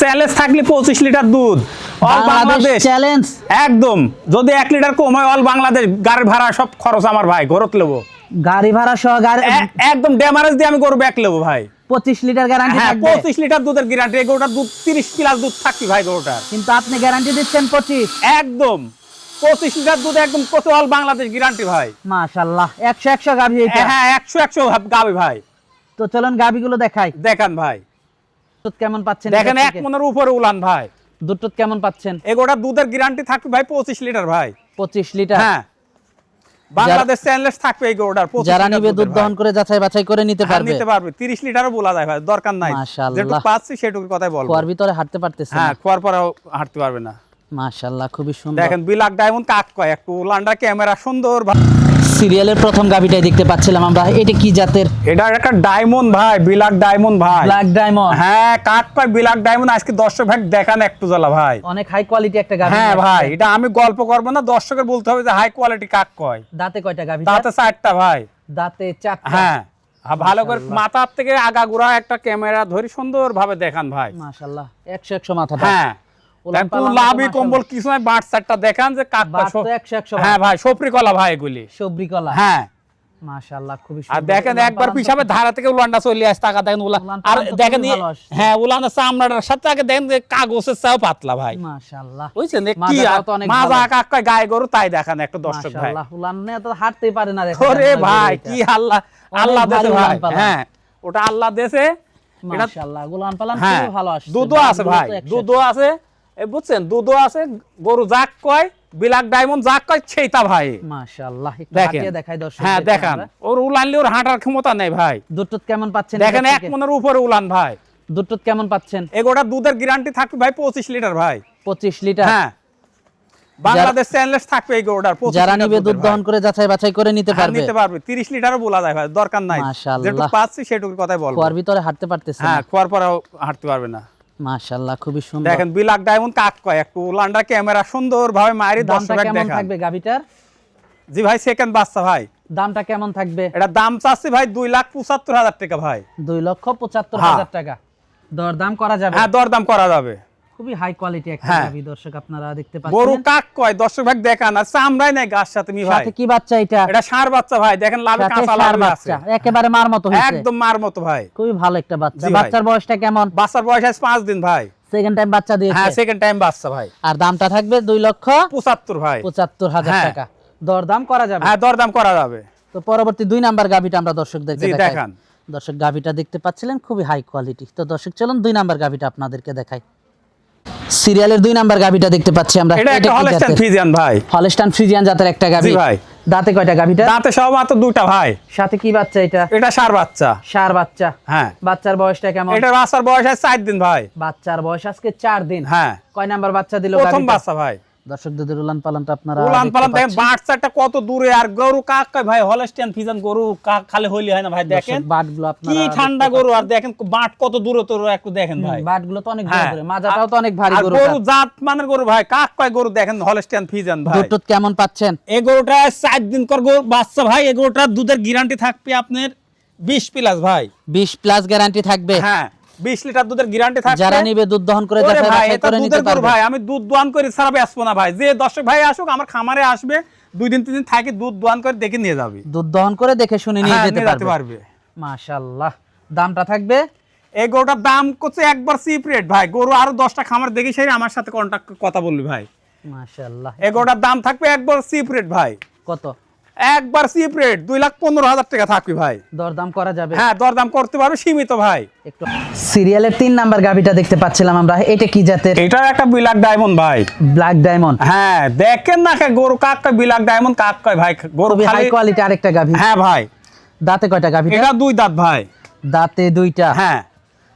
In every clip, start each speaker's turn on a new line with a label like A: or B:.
A: Challenge থাকলে পঁচিশ litre দুধ। অল
B: বাংলাদেশ চ্যালেঞ্জ
A: একদম। যদি এক লিটার কম হয় অল বাংলাদেশ গাড়ির ভাড়া সব খরচ আমার ভাই গরত নেব
B: গাড়ি ভাড়া সহ গাড়ি
A: একদম ড্যামারেজ দিয়ে আমি গরু ব্যাক নেব ভাই।
B: পঁচিশ লিটার গ্যারান্টি
A: হ্যাঁ পঁচিশ লিটার দুধের গ্যারান্টি গরুটার দুধ তিরিশ প্লাস দুধ থাকবি ভাই গরুটার।
B: কিন্তু আপনি গ্যারান্টি দিচ্ছেন পঁচিশ।
A: একদম। পঁচিশ লিটার দুধ একদম কত অল বাংলাদেশ গ্যারান্টি ভাই।
B: মাশাল্লাহ। একশো একশো গাভি
A: হ্যাঁ একশো একশো গাবি ভাই।
B: তো চলুন গাভিগুলো দেখাই।
A: দেখান ভাই।
B: দুধ কেমন পাচ্ছেন
A: দেখেন এক মনের উপরে উলান ভাই।
B: দুধ কেমন পাচ্ছেন?
A: এগোটা দুধের গ্যারান্টি থাকবে ভাই পঁচিশ লিটার ভাই।
B: পঁচিশ লিটার?
A: হ্যাঁ। বাংলাদেশ চ্যানেলেস থাকবে এই 25
B: যারা নিবে দুধ দহন করে যাচাই বাছাই করে নিতে
A: হ্যাঁ,
B: পারবে।
A: নিতে পারবে। তিরিশ লিটারও বলা যায় ভাই দরকার নাই। যেটুকু পাচ্ছি সেটুকুর কথাই বলব।
B: কুয়ার ভিতরে হাঁটতে পারতেছে
A: হ্যাঁ খোয়ার পরেও হাঁটতে পারবে না।
B: মাশাআল্লাহ খুবই সুন্দর।
A: দেখেন বিলাক ডায়মন্ড কাক কয়? একটু উলানটা ক্যামেরা সুন্দর ভাই।
B: সিরিয়ালের প্রথম গাভিটাই দেখতে পাচ্ছিলাম আমরা। এটা কি জাতের?
A: এটা একটা ডায়মন্ড ভাই বিলাক ডায়মন্ড ভাই।
B: Black diamond.
A: হ্যাঁ কাক কয় বিলাক ডায়মন্ড আজকে দর্শক ভাই দেখান একটু জ্বালা ভাই।
B: অনেক হাই কোয়ালিটি একটা গাভি
A: হ্যাঁ ভাই এটা আমি গল্প করব না দর্শকের বলতে হবে যে হাই কোয়ালিটি কাক কয়।
B: দাঁতে কয়টা গাভি
A: তাতে চারটা ভাই।
B: দাঁতে চারটা।
A: হ্যাঁ ভালো করে মাথার থেকে আগাগুড়া একটা ক্যামেরা ধরি সুন্দর ভাবে দেখান ভাই।
B: মাশাআল্লাহ 100 100 মাথা
A: হ্যাঁ
B: উলান
A: একটু
B: পালান তো
A: লাভি কম্বল কিছু নয় বাট চারটা দেখান যে কাক
B: বাট তো 100 100
A: হ্যাঁ ভাই সপরি কলা ভাই এগুলি।
B: সবরি কলা
A: হ্যাঁ।
B: মাশাআল্লাহ খুবই
A: আর দেখেন একবার
B: পালান
A: ধারা থেকে উলানটা চলে আসে টাকা দেখেন উলান
B: উলান
A: আর দেখেন
B: খুবই
A: এই-
B: ভালো আসছে।
A: হ্যাঁ উলানের চামড়াটার সাথে আগে দেখেন কাগজের চাও পাতলা ভাই।
B: মাশাআল্লাহ।
A: বুঝছেন কি মাজা। গায়ে গরু তাই দেখান একটা দর্শক ভাই।
B: মাশাআল্লাহ উলান নিয়ে তো হাঁটতেই পারে না
A: ওরে ভাই কি আল্লাহ আল্লাহ দেশে ভাই। হ্যাঁ ওটা আল্লাহ দেশে।
B: মাশাআল্লাহ পালান
A: হ্যাঁ
B: খুবই ভালো আসছে
A: দুধও আছে ভাই দুধও আছে। বুঝছেন দুধও আছে গরু যাক কয় বিলাক ডায়মন্ড যাক কয় সেইটা ভাই।
B: মাশাআল্লাহ
A: দেখেন।
B: দেখাই দর্শক
A: হ্যাঁ দেখান। ওর উলানলে ওর হাঁটার ক্ষমতা নেই ভাই।
B: দুধ কেমন পাচ্ছেন?
A: দেখেন এক মনের উপরে উলান ভাই।
B: দুধ কেমন পাচ্ছেন?
A: এগোটা দুধের গ্যারান্টি থাকবে ভাই পঁচিশ লিটার ভাই।
B: 25 লিটার?
A: হ্যাঁ। বাংলাদেশ চ্যানেলেস থাকবে এই গরুটার
B: যারা নিবে দুধ দহন করে যাচাই বাছাই করে নিতে
A: হ্যাঁ,
B: পারবে।
A: নিতে পারবে। তিরিশ লিটারও বলা যায় ভাই দরকার নাই।
B: মাশাআল্লাহ।
A: যেটুকু পাচ্ছি সেটুকুর কথাই বলব।
B: কুয়ার ভিতরে হাঁটতে পারতেছে
A: হ্যাঁ খোয়ার পরেও হাঁটতে পারবে না।
B: মাশাআল্লাহ খুবই সুন্দর।
A: দেখেন বিলাক ডায়মন্ড কাট কয়। একটু উলানটা ক্যামেরা সুন্দর ভাবে মায়ের
B: দামটা
A: দর্শক
B: কেমন থাকবে গাবিটার
A: জি ভাই সেকেন্ড বাচ্চা ভাই।
B: দামটা কেমন থাকবে?
A: এটা দাম চাচ্ছি ভাই দুই লাখ পঁচাত্তর হাজার টাকা ভাই।
B: দুই লক্ষ পঁচাত্তর
A: হ্যাঁ।
B: হাজার টাকা। দরদাম করা যাবে?
A: হ্যাঁ দরদাম করা যাবে।
B: খুবই হাই কোয়ালিটি একটা
A: হ্যাঁ।
B: দর্শক আপনারা দেখতে
A: গরু
B: পাচ্ছেন
A: কাক কয়? দর্শক ভাই দেখান। আর চামড়াই নাই গাছ সাথে মি ভাই।
B: সাথে কি বাচ্চা এটা?
A: এটা ষাঁড় বাচ্চা ভাই। দেখেন
B: সাথে
A: কাঁচা আছে।
B: বাচ্চা। একেবারে মার মতো হয়েছে।
A: একদম মার মতো ভাই।
B: খুবই ভালো একটা বাচ্চা। বাচ্চার বয়সটা কেমন?
A: বাচ্চার বয়স আছে পাঁচ দিন ভাই।
B: সেকেন্ড টাইম বাচ্চা দিয়েছে।
A: হ্যাঁ সেকেন্ড টাইম বাচ্চা ভাই।
B: আর দামটা থাকবে দুই লক্ষ
A: পঁচাত্তর ভাই।
B: পঁচাত্তর হাজার
A: হ্যাঁ।
B: টাকা। দরদাম করা যাবে?
A: হ্যাঁ দরদাম করা যাবে।
B: তো পরবর্তী দুই নাম্বার গাভিটা আমরা দর্শকদেরকে দেখাই।
A: দেখান।
B: দর্শক গাভিটা দেখতে পাচ্ছিলেন খুবই হাই কোয়ালিটি তো দর্শক চলুন দুই নাম্বার গাভিটা আপনাদেরকে দেখাই। সিরিয়ালের দুই নাম্বার গাভিটা দেখতে পাচ্ছি আমরা।
A: এটা একটা হলস্টাইন ফ্রিজিয়ান ভাই।
B: হলস্টান ফ্রিজিয়ান জাতের একটা গাভি।
A: জি ভাই।
B: দাঁতে কয়টা গাভিটা?
A: দাঁতে সব মাত্র দুটা ভাই।
B: সাথে কি বাচ্চা এটা?
A: এটা সার বাচ্চা।
B: সার বাচ্চা।
A: হ্যাঁ।
B: বাচ্চার বয়সটা কেমন?
A: এটা বাচ্চার বয়স আছে 4 দিন ভাই।
B: বাচ্চার বয়স আজকে 4 দিন।
A: হ্যাঁ।
B: কয় নাম্বার বাচ্চা দিল
A: প্রথম বাচ্চা ভাই।
B: পালনটা আপনারা
A: পালান দেখেন। বাচ্চাটা কত দূরে আর গরু কাক ভাই হলস্টিয়ান ফিজান গরু কাক খালি হইলি হয় না ভাই দেখেন?
B: বাটগুলো আপনারা
A: কি ঠান্ডা গরু আর দেখেন বাট কত দূরে তোর একটু দেখেন ভাই।
B: বাটগুলো তো অনেক
A: হ্যাঁ।
B: দূরে মাজাটাও তো অনেক ভারী গরু
A: গরু জাত মানের গরু ভাই কাক কয় গরু দেখেন হলস্টিয়ান ফিজান ভাই।
B: দুধ কেমন পাচ্ছেন?
A: এই গরুটা চার দিন কর গরু বাচ্চা ভাই এই গরুটার দুধের গ্যারান্টি থাকবে আপনার বিশ প্লাস ভাই।
B: বিশ প্লাস গ্যারান্টি থাকবে।
A: হ্যাঁ। বিশ লিটার দুধের গ্যারান্টি থাকবে
B: যারা নিবে দুধ দহন করে যাচাই
A: ভাই এটা
B: করে নিতে
A: দুধের গরু
B: পারবে।
A: ভাই আমি দুধ দোয়ান করে ছাড়া বেসবো না ভাই। যে দর্শক ভাই আসুক আমার খামারে আসবে দুই দিন তিন দিন থাকে দুধ দোয়ান করে দেখে নিয়ে যাবে।
B: দুধ দহন করে দেখে শুনে নিয়ে
A: হ্যাঁ,
B: যেতে পারবে। মাশাআল্লাহ। দামটা থাকবে?
A: এই গরুটার দাম করছে একবার চিপ রেট ভাই। গরু আরও দশটা খামার দেখে সেই আমার সাথে কন্ট্যাক্ট কথা বলবি ভাই।
B: মাশাআল্লাহ।
A: এই গরুটার দাম থাকবে একবার চিপ রেট ভাই।
B: কত?
A: একবার চিপ রেট দুই লাখ পনেরো হাজার টাকা থাকবে ভাই।
B: দরদাম করা যাবে।
A: হ্যাঁ দরদাম করতে পারবে সীমিত ভাই।
B: একটু সিরিয়ালের তিন নাম্বার গাভিটা দেখতে পাচ্ছিলাম আমরা। এটা কি জাতের?
A: এটা একটা বিলাক ডায়মন্ড ভাই।
B: ব্ল্যাক ডায়মন্ড
A: হ্যাঁ দেখেন না কে গরু কাক বিলাক ডায়মন্ড কাক কয় ভাই। গরু
B: হাই কোয়ালিটি আরেকটা গাভি।
A: হ্যাঁ ভাই।
B: দাঁতে কয়টা গাভিটা?
A: এটা দুই দাঁত ভাই।
B: দাঁতে দুইটা।
A: হ্যাঁ।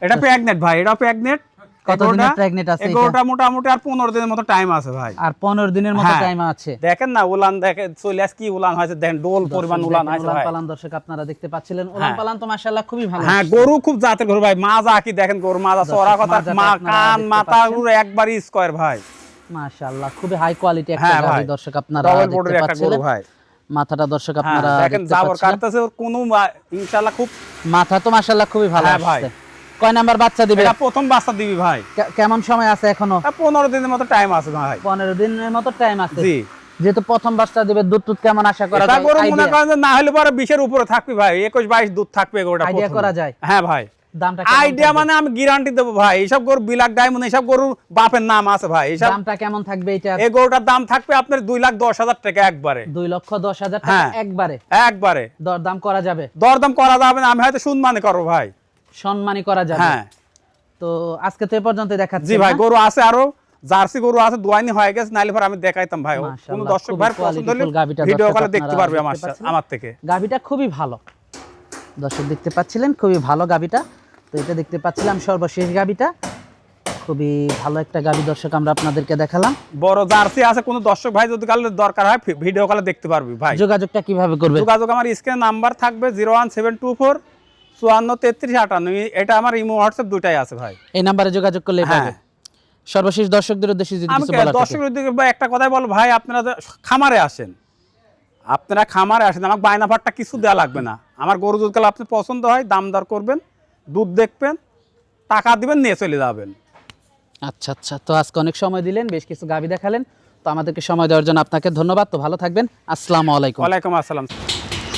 A: এটা প্যাগনেট ভাই এটা প্রেগনেট
B: কত দিনের আছে এটা?
A: মোটামুটি আর পনেরো দিনের মতো টাইম আছে ভাই।
B: আর পনেরো দিনের মতো
A: হ্যাঁ।
B: টাইম আছে।
A: দেখেন না উলান দেখে চলে আস কি উলান হয়েছে দেখেন ডোল পরিমাণ উলান
B: দেখেন,
A: ভাই।
B: পালান দর্শক আপনারা দেখতে পাচ্ছিলেন। উলান। পালান তো মাশাআল্লাহ খুবই ভালো।
A: গরু খুব জাতের গরু ভাই মাজা কি দেখেন গরু মাজা চড়া কথা মা কান মাথা পুরো একবারই স্কয়ার ভাই।
B: মাশাআল্লাহ খুবই হাই কোয়ালিটি একটা দর্শক আপনারা দেখতে পাচ্ছিলেন।
A: ভাই।
B: মাথাটা দর্শক
A: হ্যাঁ
B: আপনারা
A: দেখেন জাবর কাটতেছে ওর কোনো ইনশাআল্লাহ খুব
B: মাথা তো মাশাআল্লাহ খুবই ভালো
A: হ্যাঁ ভাই।
B: আসছে। কয় নাম্বার বাচ্চা দিবে?
A: এটা প্রথম বাচ্চা দিবি ভাই।
B: কেমন সময় আছে এখনও?
A: তা পনেরো দিনের মতো টাইম আছে ভাই।
B: পনেরো দিনের মতো টাইম আছে।
A: জি।
B: যেহেতু প্রথম বাচ্চা দিবে দুধ টুধ কেমন আশা করা
A: এটা
B: যায়?
A: গরু মনে করেন না হলে পরে বিশের উপরে থাকবি ভাই। একুশ বাইশ দুধ থাকবে গোটা
B: Idea করা যায়?
A: হ্যাঁ ভাই।
B: দামটা
A: আইডিয়া মানে আমি গ্যারান্টি দেবো ভাই। এইসব গরু বিলাক ডায়মন্ড এইসব গরু বাপের নাম আছে ভাই। এইসব
B: দামটা কেমন থাকবে এটা
A: এই গরুটার দাম থাকবে আপনার দুই লাখ দশ হাজার টাকা একবারে।
B: দুই লক্ষ দশ হাজার টাকা
A: হ্যাঁ।
B: একবারে?
A: একবারে।
B: দর দাম করা যাবে?
A: দরদাম করা যাবে না আমি হয়তো শুনমানি করব ভাই।
B: সম্মানী করা যাবে।
A: হ্যাঁ।
B: তো আজকে তো এ পর্যন্ত দেখাচ্ছি
A: জি ভাই গরু আছে আরও জার্সি গরু আছে দোয়ানি হয়ে গেছে নাইলে পর আমি দেখাইতাম ভাই। কোন দর্শক ভাই পছন্দ হলে ভিডিও কলে দেখতে পারবে আমার আমার থেকে।
B: গাভিটা খুবই ভালো। দর্শক দেখতে পাচ্ছিলেন খুবই ভালো গাভিটা। তো এটা দেখতে পাচ্ছিলাম সর্বশেষ গাভিটা। খুবই ভালো একটা গাভি দর্শক আমরা আপনাদেরকে দেখালাম।
A: বড় জার্সি আছে কোন দর্শক ভাই যদি কালে দরকার হয় ভিডিও কলে দেখতে পারবে ভাই।
B: যোগাযোগটা কীভাবে করবে?
A: যোগাযোগ আমার স্ক্রিনে নাম্বার থাকবে zero one seven two four চুয়ান্ন তেত্রিশ আটান্ন এটা আমার ইমো হোয়াটসঅ্যাপ দুটাই আছে ভাই।
B: এই নাম্বারে যোগাযোগ করলে
A: হ্যাঁ।
B: সর্বশেষ দর্শকদের উদ্দেশ্যে যদি কিছু থাকে।
A: দর্শকের একটা কথাই বল ভাই আপনারা খামারে আসেন। আপনারা খামারে আসেন আমাকে বায়না ভাতটা কিছু দেওয়া লাগবে না। আমার গরু দুধ কালে আপনি পছন্দ হয় দাম দর করবেন দুধ দেখবেন টাকা দিবেন নিয়ে চলে যাবেন।
B: আচ্ছা আচ্ছা তো আজকে অনেক সময় দিলেন বেশ কিছু গাভি দেখালেন। তো আমাদেরকে সময় দেওয়ার জন্য আপনাকে ধন্যবাদ। তো ভালো থাকবেন। আসসালামু আলাইকুম।
A: ওয়ালাইকুম আসসালাম।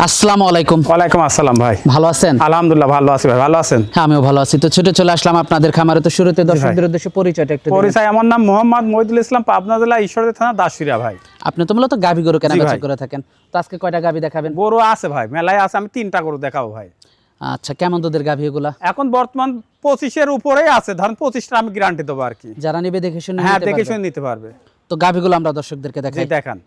B: আসসালামু আলাইকুম।
A: ওয়ালাইকুম আসসালাম ভাই।
B: ভালো আছেন?
A: আলহামদুলিল্লাহ ভালো আছি ভাই ভালো আছেন?
B: হ্যাঁ আমিও ভালো আছি। তো ছুটে চলে আসলাম আপনাদের খামারে। তো শুরুতে দর্শকদের উদ্দেশ্যে পরিচয়টা একটু
A: পরিচয় আমার নাম মোহাম্মদ মহিদুল ইসলাম পাবনা জেলা ঈশ্বরদী থানা দাসুরিয়া ভাই।
B: আপনি তো মূলত গাভি গরু কেনা বেচা করে থাকেন। তো আজকে কয়টা গাভি দেখাবেন?
A: গরু আছে ভাই মেলায় আছে আমি তিনটা গরু দেখাবো ভাই।
B: আচ্ছা কেমন দুধের গাভি এগুলা?
A: এখন বর্তমান পঁচিশের উপরেই আছে ধরেন পঁচিশটা আমি গ্যারান্টি দেবো আর কি।
B: যারা নেবে দেখে শুনে
A: হ্যাঁ দেখে শুনে নিতে পারবে।
B: তো গাভিগুলো আমরা দর্শকদেরকে দেখাই।
A: দেখান।